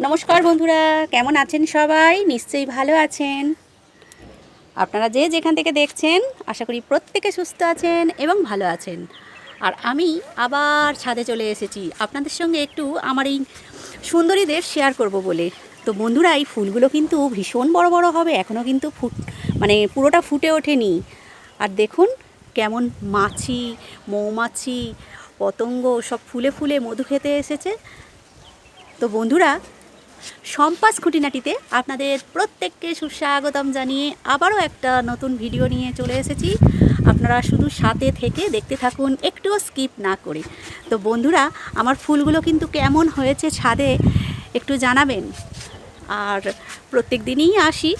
নমস্কার বন্ধুরা, কেমন আছেন সবাই? নিশ্চয়ই ভালো আছেন। আপনারা যে যেখান থেকে দেখছেন, আশা করি প্রত্যেকে সুস্থ আছেন এবং ভালো আছেন। আর আমি আবার ছাদে চলে এসেছি। আপনাদের সঙ্গে একটু আমার এই সুন্দরীদের শেয়ার করব বলে। তো বন্ধুরা, এই ফুলগুলো কিন্তু ভীষণ বড় বড় হবে এখনও কিন্তু ফুট মানে পুরোটা ফুটে ওঠেনি। আর দেখুন, কেমন মাছি, মৌমাছি, পতঙ্গ, সব ফুলে ফুলে মধু খেতে এসেছে। তো বন্ধুরা সম্পাস খুঁটিনাটিতে আপনাদের প্রত্যেককে সুস্বাগতম জানিয়ে আবারও একটা নতুন ভিডিও নিয়ে চলে এসেছি। আপনারা শুধু সাথে থেকে দেখতে থাকুন, একটুও স্কিপ না করে। তো বন্ধুরা, আমার ফুলগুলো কিন্তু কেমন হয়েছে ছাদে একটু জানাবেন। আর প্রত্যেক দিনই আসি,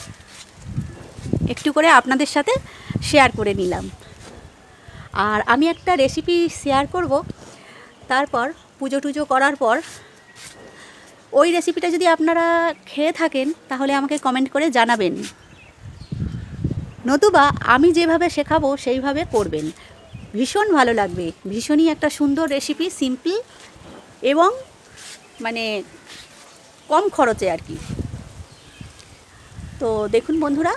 একটু করে আপনাদের সাথে শেয়ার করে নিলাম। আর আমি একটা রেসিপি শেয়ার করব। তারপর পুজো টুজো করার পর ওই রেসিপিটা যদি আপনারা খেয়ে থাকেন, তাহলে আমাকে কমেন্ট করে জানাবেন। নতুবা আমি যেভাবে শেখাবো, সেইভাবে করবেন। ভীষণ ভালো লাগবে। ভীষণই একটা সুন্দর রেসিপি সিম্পল এবং মানে কম খরচে আর কি। তো দেখুন বন্ধুরা।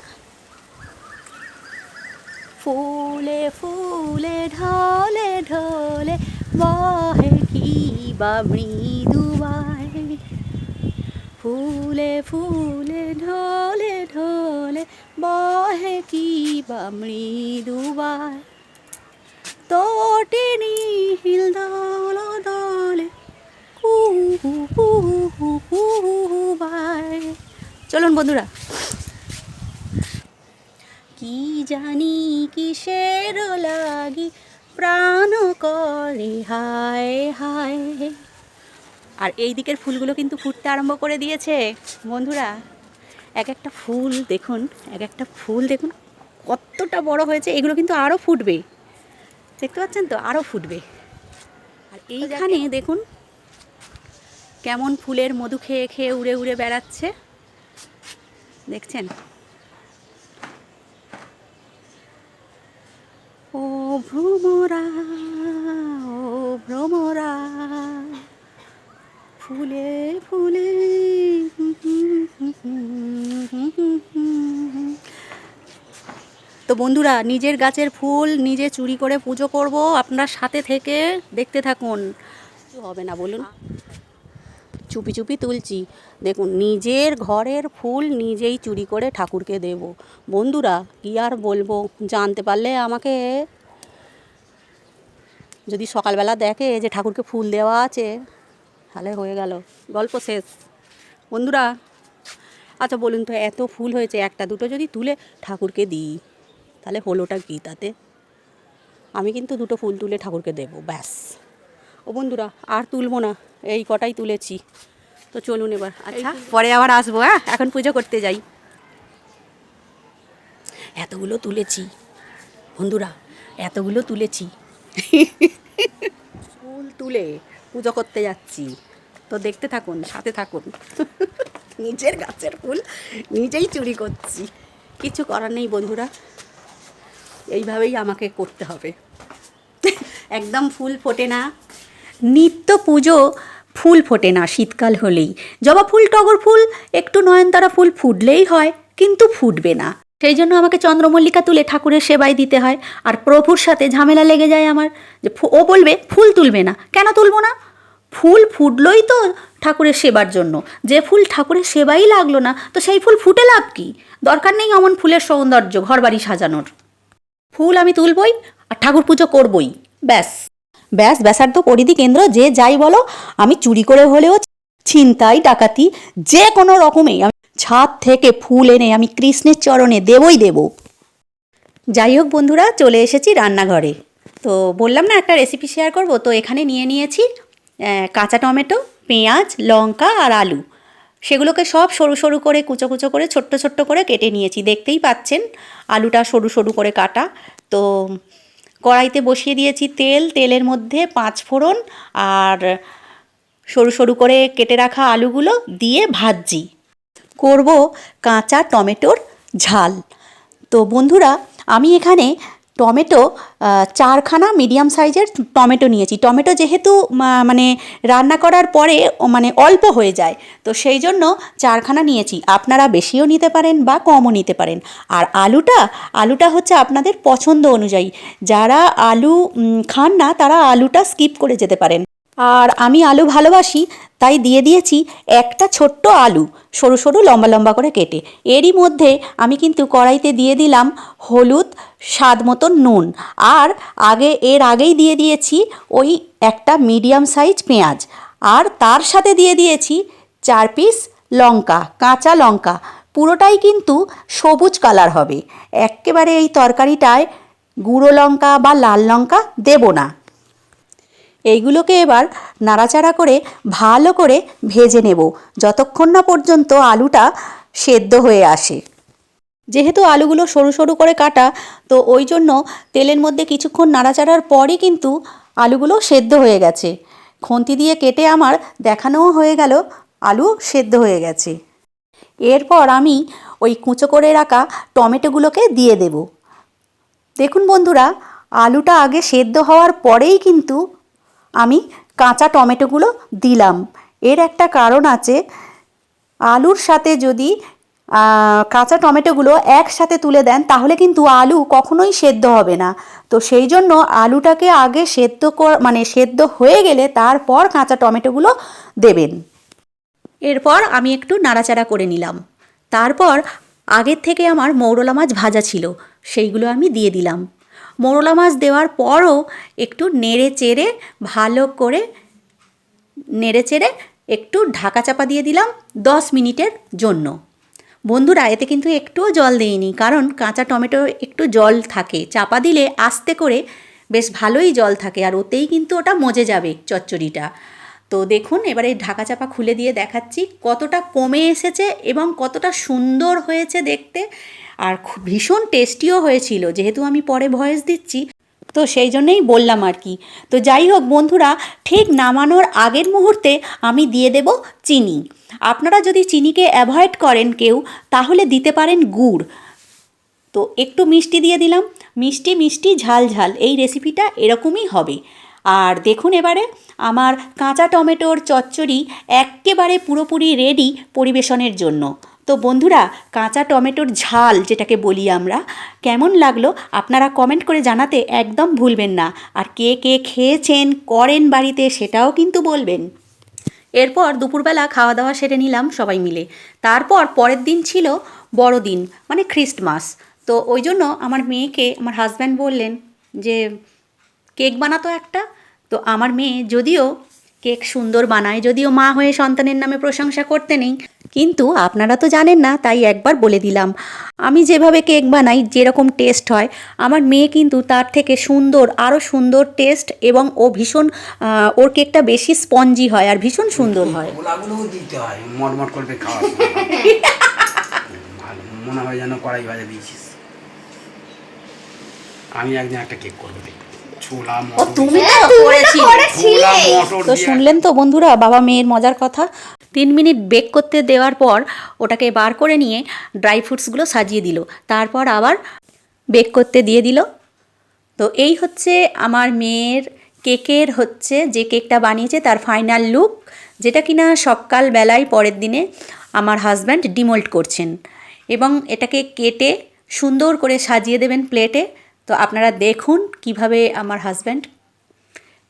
ফুলে ফুলে, ঢলে ঢলে বহে কি বা ফুলে ফুলে, ঢলে ঢলে, বহে কি বা মৃদুবায় তোটে নীল দল দলে চলুন বন্ধুরা, কি জানি কিসের লাগি, প্রাণ করে হায় হায়। আর এই দিকের ফুলগুলো কিন্তু ফুটতে আরম্ভ করে দিয়েছে। বন্ধুরা এক একটা ফুল দেখুন এক একটা ফুল দেখুন কতটা বড় হয়েছে এগুলো কিন্তু আরও ফুটবে। দেখতে পাচ্ছেন তো? আরও ফুটবে। আর এইখানে দেখুন। কেমন ফুলের মধু খেয়ে খেয়ে উড়ে উড়ে বেড়াচ্ছে। দেখছেন? ও ভ্রমরা ও ভ্রমরা ফুলে ফুলে, তো বন্ধুরা, নিজের গাছের ফুল নিজে চুরি করে পুজো করব। আপনার সাথে থেকে দেখতে থাকুন। হবে না, বলুন। চুপি চুপি তুলছি। দেখুন, নিজের ঘরের ফুল নিজেই চুরি করে ঠাকুরকে দেব। বন্ধুরা, কি আর বলব? জানতে পারলে আমাকে যদি সকালবেলা দেখে যে ঠাকুরকে ফুল দেওয়া আছে। তাহলে হয়ে গেল। গল্প শেষ। বন্ধুরা আচ্ছা বলুন তো এত ফুল হয়েছে একটা দুটো যদি তুলে ঠাকুরকে দিই তাহলে হলোটা কী তাতে? আমি কিন্তু দুটো ফুল তুলে ঠাকুরকে দেবো ব্যাস। ও বন্ধুরা আর তুলবো না এই কটাই তুলেছি। তো চলুন এবার আচ্ছা পরে আবার আসব হ্যাঁ? এখন পুজো করতে যাই। এতগুলো তুলেছি বন্ধুরা এতগুলো তুলেছি। ফুল তুলে পুজো করতে যাচ্ছি। তো দেখতে থাকুন, সাথে থাকুন। নিজের গাছের ফুল নিজেই চুরি করছি। কিছু করার নেই বন্ধুরা, এইভাবেই আমাকে করতে হবে। একদম ফুল ফোটে না। নিত্য পুজো ফুল ফোটে না শীতকাল হলেই। জবা ফুল, টগর ফুল, একটু নয়নতারা ফুল ফুটলেই হয়, কিন্তু ফুটবে না। সেই জন্য আমাকে চন্দ্রমল্লিকা তুলে ঠাকুরের সেবায় দিতে হয়। আর প্রভুর সাথে ঝামেলা লেগে যায় আমার, যে ও বলবে, ফুল তুলবে না। কেন তুলবো না? ফুল ফুটলোই তো ঠাকুরের সেবার জন্য। যে ফুল ঠাকুরের সেবাই লাগল না, তো সেই ফুল ফুটে লাভ কি? দরকার নেই অমন ফুলের সৌন্দর্য ঘরবাড়ি সাজানোর। ফুল আমি তুলবই আর ঠাকুর পুজো করবই, ব্যাস। ব্যাস, ব্যাসার্ধ পরিধি কেন্দ্র যে যাই বলো, আমি চুরি করে হলেও ছিনতাই, ডাকাতি, যে কোনো রকমেই আমি ছাদ থেকে ফুল এনে আমি কৃষ্ণের চরণে দেবই দেব। যাই হোক বন্ধুরা, চলে এসেছি রান্নাঘরে। তো বললাম না একটা রেসিপি শেয়ার করব, তো এখানে নিয়ে নিয়েছি কাঁচা টমেটো, পেঁয়াজ, লঙ্কা আর আলু। সেগুলোকে সব সরু সরু করে, কুচো কুচো করে, ছোট্ট ছোট্ট করে কেটে নিয়েছি। দেখতেই পাচ্ছেন, আলুটা সরু সরু করে কাটা। তো কড়াইতে বসিয়ে দিয়েছি তেল। তেলের মধ্যে পাঁচ ফোড়ন আর সরু সরু করে কেটে রাখা আলুগুলো দিয়ে ভাজছি। করব কাঁচা টমেটোর ঝাল। তো বন্ধুরা, আমি এখানে টমেটো চারখানা মিডিয়াম সাইজের টমেটো নিয়েছি। টমেটো যেহেতু মানে রান্না করার পরে মানে অল্প হয়ে যায়, তো সেই জন্য চারখানা নিয়েছি। আপনারা বেশিও নিতে পারেন বা কমও নিতে পারেন। আর আলুটা আলুটা হচ্ছে আপনাদের পছন্দ অনুযায়ী। যারা আলু খান না, তারা আলুটা স্কিপ করে যেতে পারেন। আর আমি আলু ভালোবাসি, তাই দিয়ে দিয়েছি একটা ছোট্ট আলু, সরু সরু, লম্বা লম্বা করে কেটে। এরই মধ্যে আমি কিন্তু কড়াইতে দিয়ে দিলাম হলুদ স্বাদ মতো নুন, আর আগে, এর আগেই দিয়ে দিয়েছি ওই একটা মিডিয়াম সাইজ পেঁয়াজ, আর তার সাথে দিয়ে দিয়েছি চার পিস লঙ্কা, কাঁচা লঙ্কা, পুরোটাই কিন্তু সবুজ কালার হবে। একেবারে এই তরকারিটায় গুঁড়ো লঙ্কা বা লাল লঙ্কা দেবো না। এইগুলোকে এবার নাড়াচাড়া করে ভালো করে ভেজে নেব। যতক্ষণ না পর্যন্ত আলুটা সেদ্ধ হয়ে আসে। যেহেতু আলুগুলো সরু সরু করে কাটা, তো ওই জন্য তেলের মধ্যে কিছুক্ষণ নাড়াচাড়ার পরই কিন্তু আলুগুলো সেদ্ধ হয়ে গেছে। খুন্তি দিয়ে কেটে আমার দেখানোও হয়ে গেল, আলু সেদ্ধ হয়ে গেছে। এরপর আমি ওই কুঁচো করে রাখা টমেটোগুলোকে দিয়ে দেব। দেখুন বন্ধুরা, আলুটা আগে সেদ্ধ হওয়ার পরেই কিন্তু আমি কাঁচা টমেটোগুলো দিলাম। এর একটা কারণ আছে, আলুর সাথে যদি কাঁচা টমেটোগুলো একসাথে তুলে দেন, তাহলে কিন্তু আলু কখনোই সেদ্ধ হবে না। তো সেই জন্য আলুটাকে আগে সেদ্ধ মানে সেদ্ধ হয়ে গেলে তারপর কাঁচা টমেটোগুলো দেবেন। এরপর আমি একটু নাড়াচাড়া করে নিলাম। তারপর আগের থেকে আমার মৌরলা মাছ ভাজা ছিল, সেইগুলো আমি দিয়ে দিলাম। মৌরলা মাছ দেওয়ার পরও একটু নেড়ে চেড়ে, ভালো করে নেড়ে চেড়ে একটু ঢাকা চাপা দিয়ে দিলাম দশ মিনিটের জন্য। বন্ধুরা, এতে কিন্তু একটুও জল দেইনি, কারণ কাঁচা টমেটো একটু জল থাকে। চাপা দিলে আস্তে করে বেশ ভালোই জল থাকে, আর ওতেই কিন্তু ওটা মজে যাবে চচ্চড়িটা। তো দেখুন, এবারে ঢাকা চাপা খুলে দিয়ে দেখাচ্ছি কতটা কমে এসেছে এবং কতটা সুন্দর হয়েছে দেখতে। আর ভীষণ টেস্টিও হয়েছিল, যেহেতু আমি পরে ভয়েস দিচ্ছি। তো সেই জন্যেই বললাম আর কি। তো যাই হোক বন্ধুরা, ঠিক নামানোর আগের মুহূর্তে আমি দিয়ে দেব চিনি। আপনারা যদি চিনিকে অ্যাভয়েড করেন কেউ, তাহলে দিতে পারেন গুড়। তো একটু মিষ্টি দিয়ে দিলাম। মিষ্টি মিষ্টি, ঝাল ঝাল, এই রেসিপিটা এরকমই হবে। আর দেখুন এবারে, আমার কাঁচা টমেটোর চচ্চড়ি একেবারে পুরোপুরি রেডি পরিবেশনের জন্য। তো বন্ধুরা, কাঁচা টমেটোর ঝাল যেটাকে বলি আমরা, কেমন লাগল আপনারা কমেন্ট করে জানাতে একদম ভুলবেন না। আর কে কে খেয়েছেন, করেন বাড়িতে সেটাও কিন্তু বলবেন। এরপর দুপুরবেলা খাওয়া দাওয়া সেরে নিলাম সবাই মিলে। তারপর পরের দিন ছিল বড়দিন মানে খ্রিস্টমাস। তো ওই জন্য আমার মেয়েকে, আমার হাজব্যান্ড বললেন যে, কেক বানাতো একটা? তো আমার মেয়ে, যদিও কেক সুন্দর বানায়, যদিও মা হয়ে সন্তানের নামে প্রশংসা করতে নেই কিন্তু আপনারা তো জানেন না তাই একবার বলে দিলাম। আমি যেভাবে কেক বানাই যেরকম টেস্ট হয় আমার মেয়ে কিন্তু তার থেকে সুন্দর আরও সুন্দর টেস্ট এবং ও ভীষণ আহ, ওর কেকটা বেশি স্পঞ্জি হয় আর ভীষণ সুন্দর হয়। দিতে হয় মটমট করবে খাওয়া মনে হয় যেন কড়াই ভাজা দিয়েছিস। আমি একদিন একটা কেক করব দেখব তুমি হ্যাঁ, তো দিয়ে। শুনলেন তো বন্ধুরা বাবা মেয়ের মজার কথা? তিন মিনিট বেক করতে দেওয়ার পর ওটাকে বার করে নিয়ে ড্রাই ফ্রুটসগুলো সাজিয়ে দিল। তারপর আবার বেক করতে দিয়ে দিল। তো এই হচ্ছে আমার মেয়ের কেকের হচ্ছে যে কেকটা বানিয়েছে তার ফাইনাল লুক যেটা কিনা সকাল বেলায় পরের দিনে আমার হাজব্যান্ড ডিমোল্ট করছেন। এবং এটাকে কেটে সুন্দর করে সাজিয়ে দেবেন প্লেটে তো আপনারা দেখুন কীভাবে আমার হাজব্যান্ড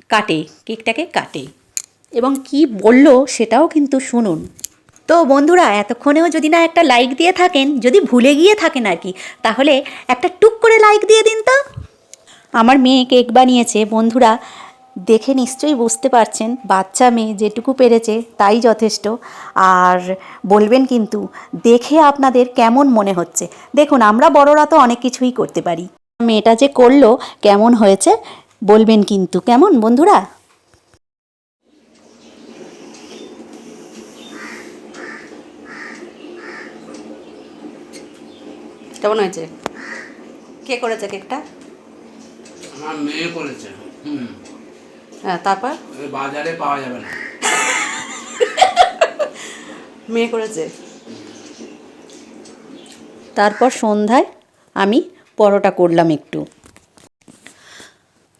কাটে, কেকটাকে কাটে। এবং কি বলল সেটাও কিন্তু শুনুন। তো বন্ধুরা, এতক্ষণেও যদি না একটা লাইক দিয়ে থাকেন, যদি ভুলে গিয়ে থাকেন আর কি, তাহলে একটা টুক করে লাইক দিয়ে দিন তো। আমার মেয়ে কেক বানিয়েছে, বন্ধুরা, দেখে নিশ্চয়ই বুঝতে পারছেন, বাচ্চা মেয়ে যেটুকু পেরেছে তাই যথেষ্ট। আর বলবেন কিন্তু, দেখে আপনাদের কেমন মনে হচ্ছে? দেখুন, আমরা বড়রা তো অনেক কিছুই করতে পারি। মেয়েটা যে করল, কেমন হয়েছে, বলবেন কিন্তু। কেমন বন্ধুরা? কেমন হয়েছে? কে করেছে কেকটা? আমার মেয়ে করেছে হুম। হ্যাঁ তারপর? বাজারে পাওয়া যাবে না। মেয়ে করেছে? তারপর সন্ধ্যায় আমি পরোটা করলাম একটু।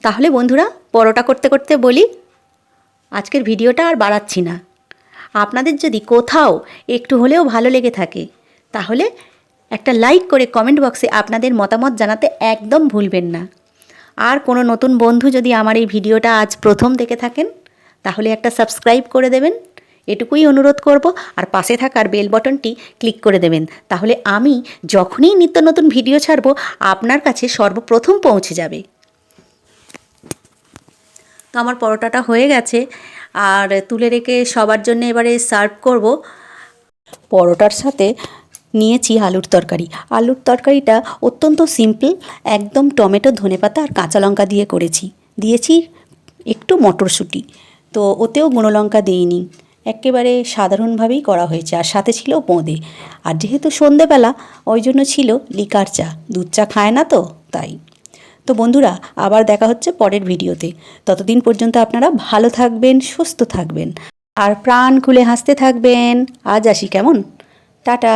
তাহলে বন্ধুরা পরোটা করতে করতে বলি আজকের ভিডিওটা আর বাড়াচ্ছি না। আপনাদের যদি কোথাও একটু হলেও ভালো লেগে থাকে তাহলে একটা লাইক করে কমেন্ট বক্সে আপনাদের মতামত জানাতে একদম ভুলবেন না। আর কোনো নতুন বন্ধু যদি আমার এই ভিডিওটা আজ প্রথম দেখে থাকেন, তাহলে একটা সাবস্ক্রাইব করে দেবেন। এটুকুই অনুরোধ করব, আর পাশে থাকার বেল বটনটি ক্লিক করে দেবেন। তাহলে আমি যখনই নিত্য নতুন ভিডিও ছাড়বো, আপনার কাছে সর্বপ্রথম পৌঁছে যাবে। তো আমার পরোটাটা হয়ে গেছে, আর তুলে রেখে সবার জন্য এবারে সার্ভ করব। পরোটার সাথে নিয়েছি আলুর তরকারি। আলুর তরকারিটা অত্যন্ত সিম্পল একদম টমেটো, ধনেপাতা আর কাঁচা লঙ্কা দিয়ে করেছি। দিয়েছি একটু মটরশুঁটি। তো ওতেও গুঁড়ো লঙ্কা দিইনি। একেবারে সাধারণভাবেই করা হয়েছে আর সাথে ছিল বোঁদে আর যেহেতু সন্ধেবেলা, ওই জন্য ছিল লিকার চা। দুধ চা খায় না তো, তাই। তো বন্ধুরা, আবার দেখা হচ্ছে পরের ভিডিওতে। ততদিন পর্যন্ত আপনারা ভালো থাকবেন, সুস্থ থাকবেন। আর প্রাণ খুলে হাসতে থাকবেন। আজ আসি কেমন? টাটা!